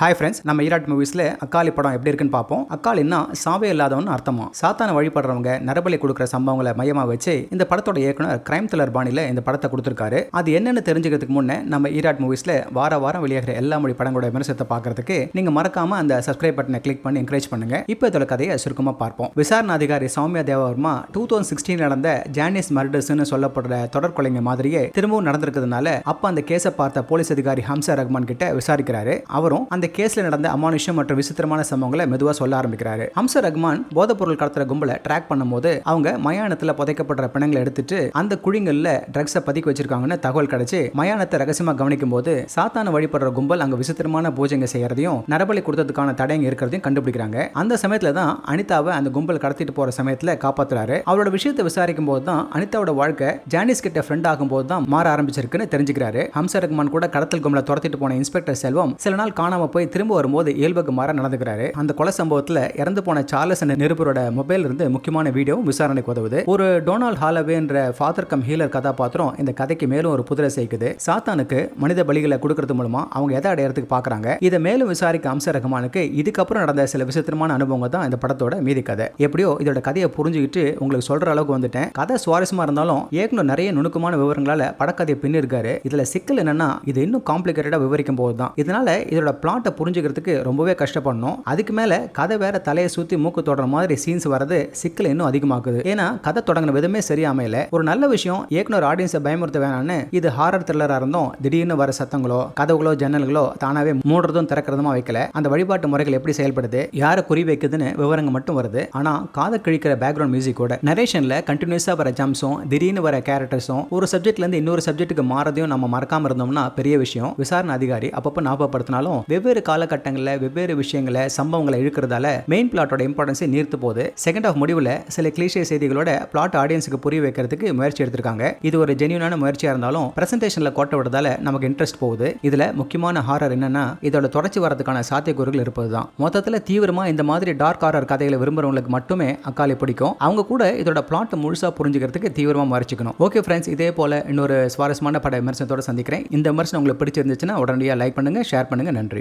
Hi friends நம்ம ஈராட் மூவிஸில் அக்காலி படம் எப்படி இருக்குன்னு பார்ப்போம். அக்காலின்னா சாவே இல்லாதவன் அர்த்தமா? சாத்தான வழிபடுறவங்க நரபலி கொடுக்குற சம்பவங்களை மையமாக வச்சு இந்த படத்தோட இயக்குனர் கிரைம் த்ரில்லர் பாணியில் இந்த படத்தை கொடுத்துருக்காரு. அது என்னென்னு தெரிஞ்சுக்கிறதுக்கு முன்னே நம்ம ஈராட் மூவிஸில் வார வாரம் வெளியாகிற எல்லா மொழி படங்களோட விமர்சனத்தை பார்க்கறதுக்கு நீங்கள் மறக்காமல் அந்த சப்ஸ்கிரைப் பட்டனை கிளிக் பண்ணி என்கரேஜ் பண்ணுங்க. இப்போ இதோட கதையை சுருக்கமாக பார்ப்போம். விசாரணை அதிகாரி Soumya Debbarma two thousand sixteen நடந்த ஜானிஸ் மர்டர்ஸ்னு சொல்லப்படுற தொடர் கொலைங்க மாதிரியே திரும்பவும் நடந்திருக்கிறதுனால அப்போ அந்த கேஸை பார்த்த போலீஸ் அதிகாரி ஹம்சா ரஹ்மான் கிட்ட விசாரிக்கிறாரு. அவரும் அந்த கேஸ்ல நடந்த அமானுஷம் மற்றும் விசித்திரமான சம்பவங்களை மெதுவா சொல்ல ஆரம்பிக்கிறாரு. ஹம்சா ரஹ்மான் போதைப் பொருள் கடத்துற கும்பலை ட்ராக் பண்ணும்போது அவங்க மயானத்தில் புதைக்கப்படுற பிணங்களை எடுத்துட்டு அந்த குழிங்களில் ட்ரக்ஸை பதுக்கி வச்சிருக்காங்கன்னு தகவல் கிடைச்சி மயானத்தை ரகசியமாக கவனிக்கும் போது சாத்தான வழிபடுற கும்பல் அங்க விசித்திரமான பூஜைங்க செய்யறதையும் நரபலி கொடுத்ததுக்கான தடையங்க இருக்கிறதையும் கண்டுபிடிக்கிறாங்க. அந்த சமயத்துல தான் அனிதாவை அந்த கும்பல் கடத்திட்டு போற சமயத்தில் காப்பாத்துறாரு. அவரோட விஷயத்தை விசாரிக்கும் போது தான் அனிதாவோட வாழ்க்கை ஜானிஸ் கிட்ட ஃப்ரெண்ட் ஆகும் போது தான் மாற ஆரம்பிச்சிருக்குன்னு தெரிஞ்சுக்கிறாரு. ஹம்சர் ரஹ்மான் கூட கடத்தல் கும்பலை துரத்திட்டு போன இன்ஸ்பெக்டர் செல்வம் சில நாள் காணாம போய் திரும்ப வரும்போது இயல்புக்கு மாற நடந்துக்கிறாரு. அந்த கொலை சம்பவத்துல இறந்து போன சார்லஸ் என்ற நிருபரோட மொபைல் இருந்து முக்கியமான வீடியோவும் விசாரணைக்கு உதவுது. ஒரு டொனால்ட் ஹாலவேன்ற ஃபாதர் கம் ஹீலர் கதாபாத்திரம் இந்த கதைக்கு மேலும் ஒரு புதிரை சேர்க்குது. சாத்தானுக்கு மனித பலிகளை கொடுக்கறது மூலமா அவங்க எதை அடையறதுக்கு பாக்குறாங்க? இதை மேலும் விசாரிக்க அம்ச ரஹ்மானுக்கு இதுக்கப்புறம் நடந்த சில விசித்திரமான அனுபவங்கள் தான் இந்த படத்தோட மீதி கதை. எப்படியோ இதோட கதையை புரிஞ்சுக்கிட்டு உங்களுக்கு சொல்ற அளவுக்கு வந்துட்டேன். கதை சுவாரஸ்யமா இருந்தாலும் ஏற்கனவே நிறைய நுணுக்கமான விவரங்களால படக்கதையை பின்னிருக்காரு. இதுல சிக்கல் என்னன்னா இது இன்னும் காம்ப்ளிகேட்டடா விவரிக்கும் போது தான் இதனால இதோட பிளான் பிளாட்டை புரிஞ்சுக்கிறதுக்கு ரொம்பவே கஷ்டப்படணும். அதுக்கு மேலே கதை வேற தலையை சுற்றி மூக்கு தொடர மாதிரி சீன்ஸ் வரது சிக்கல் இன்னும் அதிகமாக்குது. ஏன்னா கதை தொடங்கின விதமே சரியா அமையல ஒரு நல்ல விஷயம் இயக்குனர் ஆடியன்ஸை பயமுறுத்த வேணாம்னு இது ஹாரர் த்ரில்லராக இருந்தும் திடீர்னு வர சத்தங்களோ கதவுகளோ ஜன்னல்களோ தானாவே மூடுறதும் திறக்கிறதுமா வைக்கல. அந்த வழிபாட்டு முறைகள் எப்படி செயல்படுது யாரை குறி வைக்குதுன்னு விவரங்கள் மட்டும் வருது. ஆனால் காதை கிழிக்கிற பேக்ரவுண்ட் மியூசிக்கோட நரேஷனில் கண்டினியூஸாக வர ஜம்ஸும் திடீர்னு வர கேரக்டர்ஸும் ஒரு சப்ஜெக்ட்லேருந்து இன்னொரு சப்ஜெக்ட்டுக்கு மாறதையும் நம்ம மறக்காம இருந்தோம்னா பெரிய விஷயம். விசாரணை அதிகாரி அப்பப்போ ஞாபகப்படுத்தினாலும் வெவ்வேறு வெவ்வேறு காலகட்டங்களில் வெவ்வேறு விஷயங்களை சம்பவங்களை இழுக்கிறதால மெயின் பிளாட்டோட இம்பார்ட்டன்ஸை நீர்த்து போகுது. செகண்ட் ஆஃப் முடிவில் சில கிளீஷே செய்திகளோட பிளாட் ஆடியன்ஸுக்கு புரிய வைக்கிறதுக்கு முயற்சி எடுத்திருக்காங்க. இது ஒரு ஜென்யூனான முயற்சியாக இருந்தாலும் பிரசன்டேஷனில் கோட்டை விடுறதால நமக்கு இன்ட்ரெஸ்ட் போகுது. இதில் முக்கியமான ஹாரர் என்னன்னா இதோட தொடர்ச்சி வரதுக்கான சாத்தியக்கூறுகள் இருப்பது தான் மொத்தத்தில் தீவிரமாக இந்த மாதிரி டார்க் ஹாரர் கதைகளை விரும்புறவங்களுக்கு மட்டுமே அக்காலை பிடிக்கும். அவங்க கூட இதோட பிளாட் முழுசாக புரிஞ்சுக்கிறதுக்கு தீவிரமாக முயற்சிக்கணும். ஓகே ஃப்ரெண்ட்ஸ் இதே போல இன்னொரு சுவாரஸ்யமான பட விமர்சனத்தோட சந்திக்கிறேன். இந்த விமர்சனம் உங்களுக்கு பிடிச்சிருந்துச்சுன்னா உடனடியாக லைக் பண்ணுங்க ஷேர் பண்ணுங்கள் நன்றி.